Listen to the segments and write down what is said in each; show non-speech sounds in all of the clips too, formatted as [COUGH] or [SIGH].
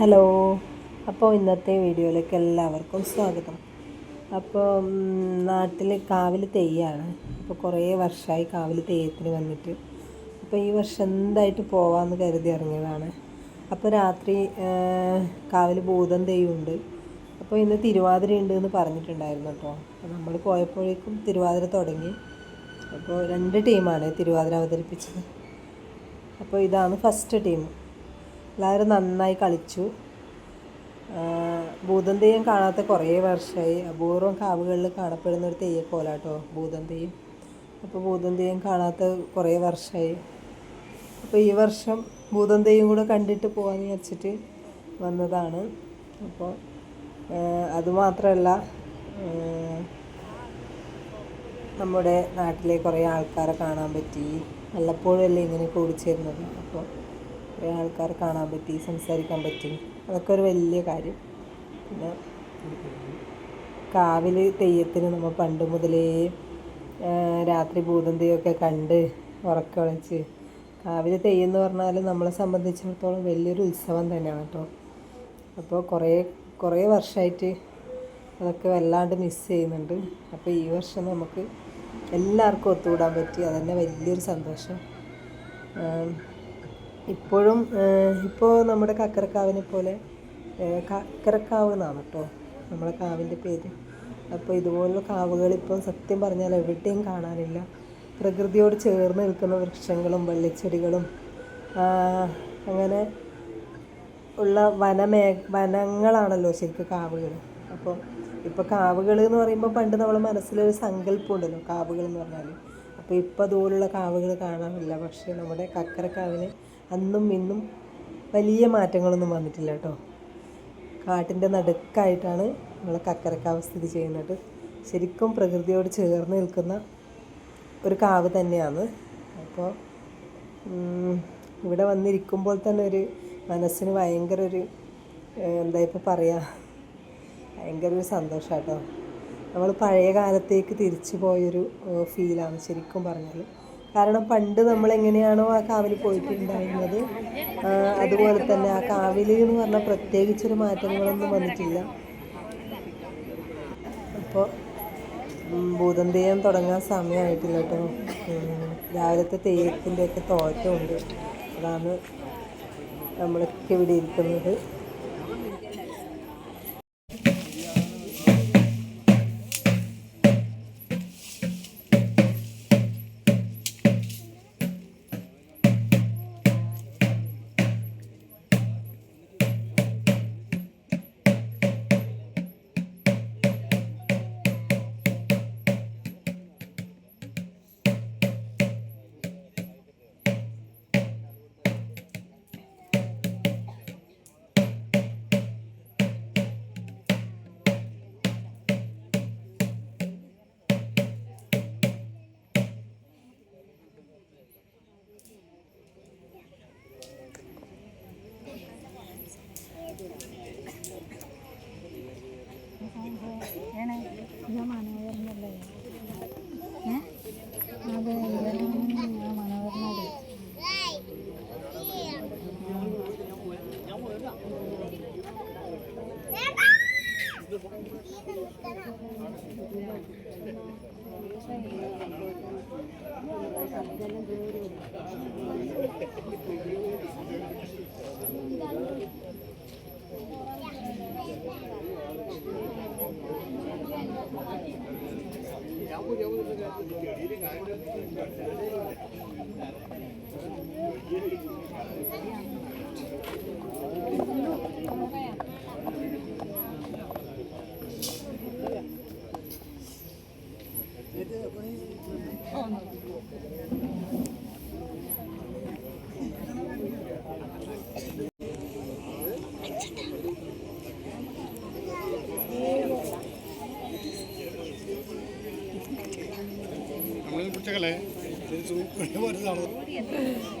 Hello. അപ്പോൾ ഇന്നത്തെ വീഡിയോയിലേക്ക് എല്ലാവർക്കും സ്വാഗതം. അപ്പോൾ നാട്ടിൽ കാവിൽ തെയ്യാണ്. അപ്പോൾ കുറേ വർഷമായി കാവിൽ തെയ്യത്തിന് വന്നിട്ട്. അപ്പോൾ ഈ വർഷം എന്തായിട്ട് പോവാമെന്ന് കരുതി ഇറങ്ങിയതാണ്. അപ്പോൾ രാത്രി കാവിൽ ഭൂതം തെയ്യമുണ്ട് അപ്പോൾ ഇന്ന് തിരുവാതിര ഉണ്ട് എന്ന് പറഞ്ഞിട്ടുണ്ടായിരുന്നു കേട്ടോ. അപ്പോൾ നമ്മൾ പോയപ്പോഴേക്കും തിരുവാതിര തുടങ്ങി. അപ്പോൾ രണ്ട് ടീമാണ് തിരുവാതിര അവതരിപ്പിച്ചത്. അപ്പോൾ ഇതാണ് ഫസ്റ്റ് ടീം. എല്ലാവരും നന്നായി കളിച്ചു. ഭൂതം തെയ്യം കാണാത്ത കുറേ വർഷമായി അപൂർവം കാവുകളിൽ കാണപ്പെടുന്ന ഒരു തെയ്യക്കോലാട്ടോ ഭൂതം തെയ്യം. അപ്പോൾ ഭൂതം തെയ്യം കാണാത്ത കുറേ വർഷമായി അപ്പോൾ ഈ വർഷം ഭൂതം തെയ്യം കൂടെ കണ്ടിട്ട് പോകാമെന്ന് വിചാരിച്ചിട്ട് വന്നതാണ്. അപ്പോൾ അതുമാത്രമല്ല നമ്മുടെ നാട്ടിലെ കുറേ ആൾക്കാരെ കാണാൻ പറ്റി. വല്ലപ്പോഴും അല്ലേ ഇങ്ങനെ കൂടിച്ചേരുന്നത്? അപ്പോൾ കുറേ ആൾക്കാരെ കാണാൻ പറ്റി സംസാരിക്കാൻ പറ്റി. അതൊക്കെ ഒരു വലിയ കാര്യം. പിന്നെ കാവിൽ തെയ്യത്തിന് നമ്മൾ പണ്ട് മുതലേ രാത്രി ഭൂതന്തിയൊക്കെ കണ്ട് ഉറക്കളച്ച് തെയ്യം എന്ന് പറഞ്ഞാൽ നമ്മളെ സംബന്ധിച്ചിടത്തോളം വലിയൊരു ഉത്സവം തന്നെയാണ് കേട്ടോ. അപ്പോൾ കുറേ കുറേ വർഷമായിട്ട് അതൊക്കെ വല്ലാണ്ട് മിസ് ചെയ്യുന്നുണ്ട്. അപ്പോൾ ഈ വർഷം നമുക്ക് എല്ലാവർക്കും ഒത്തുകൂടാൻ പറ്റി. അതന്നെ വലിയൊരു സന്തോഷം. ഇപ്പോഴും ഇപ്പോൾ നമ്മുടെ കക്കരക്കാവിനെ പോലെ കക്കരക്കാവ് എന്നാണ് കേട്ടോ നമ്മുടെ കാവിന്റെ പേര്. അപ്പോൾ ഇതുപോലുള്ള കാവുകൾ ഇപ്പോൾ സത്യം പറഞ്ഞാൽ എവിടെയും കാണാനില്ല. പ്രകൃതിയോട് ചേർന്ന് നിൽക്കുന്ന വൃക്ഷങ്ങളും വള്ളിച്ചെടികളും അങ്ങനെ ഉള്ള വനമേ വനങ്ങളാണല്ലോ ശരിക്കും കാവുകൾ. അപ്പോൾ ഇപ്പോൾ കാവുകൾ എന്ന് പറയുമ്പോൾ പണ്ട് നമ്മളെ മനസ്സിലൊരു സങ്കല്പം ഉണ്ടല്ലോ കാവുകൾ എന്ന് പറഞ്ഞാൽ അപ്പോൾ ഇപ്പോൾ അതുപോലുള്ള കാവുകൾ കാണാനില്ല. പക്ഷേ നമ്മുടെ കക്കരക്കാവിന് അന്നും ഇന്നും വലിയ മാറ്റങ്ങളൊന്നും വന്നിട്ടില്ല കേട്ടോ. കാട്ടിന്റെ നടുക്കായിട്ടാണ് നമ്മൾ കക്കരക്കാവ് സ്ഥിതി ചെയ്യുന്നത്. ശരിക്കും പ്രകൃതിയോട് ചേർന്ന് നിൽക്കുന്ന ഒരു കാവ് തന്നെയാണ്. അപ്പോൾ ഇവിടെ വന്നിരിക്കുമ്പോൾ തന്നെ ഒരു മനസ്സിന് ഭയങ്കര ഒരു എന്താ ഇപ്പോൾ പറയുക ഭയങ്കര ഒരു സന്തോഷം കേട്ടോ നമ്മൾ പഴയ കാലത്തേക്ക് തിരിച്ചു പോയൊരു ഫീലാണ് ശരിക്കും പറഞ്ഞാൽ കാരണം പണ്ട് നമ്മൾ എങ്ങനെയാണോ ആ കാവിൽ പോയിട്ടുണ്ടായിരുന്നത്. അതുപോലെ തന്നെ ആ കാവിൽ എന്ന് പറഞ്ഞാൽ പ്രത്യേകിച്ചൊരു മാറ്റങ്ങളൊന്നും വന്നിട്ടില്ല. അപ്പോൾ ഭൂതന്തേയം തുടങ്ങാൻ സമയമായിട്ടില്ല കേട്ടോ. രാവിലത്തെ തെയ്യത്തിന്റെയൊക്കെ തോറ്റമുണ്ട്. അതാണ് നമ്മളൊക്കെ ഇവിടെ ഇരിക്കുന്നത്. കുട്ടികളെ വരുന്നതാണ് [LAUGHS]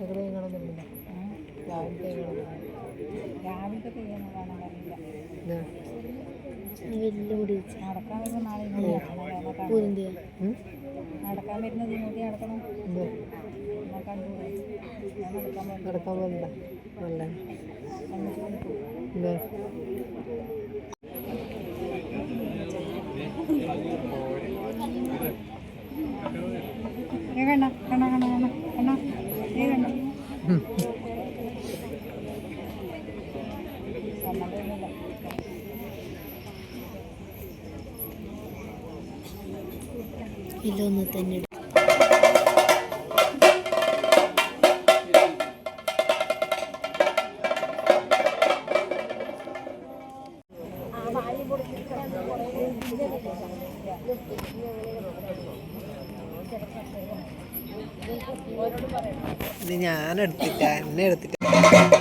കഴിക്കണമെന്നില്ല രാവിലത്തെ രാവിലത്തെ മുടി വെച്ച് നടക്കാൻ വരുന്ന നാളെ നടക്കാൻ വരുന്നത് നടക്കണം? നടക്കാൻ പോകണ്ട നല്ല എന്നിട്ട് കൊണ്ട് ഇത് ഏ കണ്ട കണ്ട കണ്ട കണ്ട കണ്ട ഏ കണ്ട സമ്മതമൊന്നുമില്ല ഇല്ലൊന്ന് തന്നെ ഇത് ഞാൻ എടുത്തിട്ട എന്നെ എടുത്തിട്ട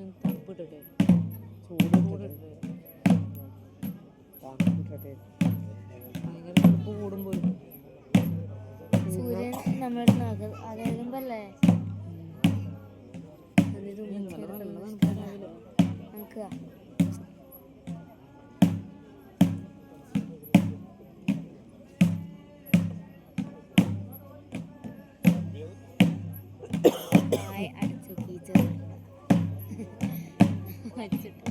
വെച്ച് തണുപ്പിട്ടിട്ടേ ചൂട് തണുപ്പിട്ടിട്ടേ ഭയങ്കര തണുപ്പ് കൂടുമ്പോൾ സൂര്യൻ നമ്മുടെ നഗർ അകലുമ്പല്ലേ നല്ല വച്ചിട്ട് ഞാൻ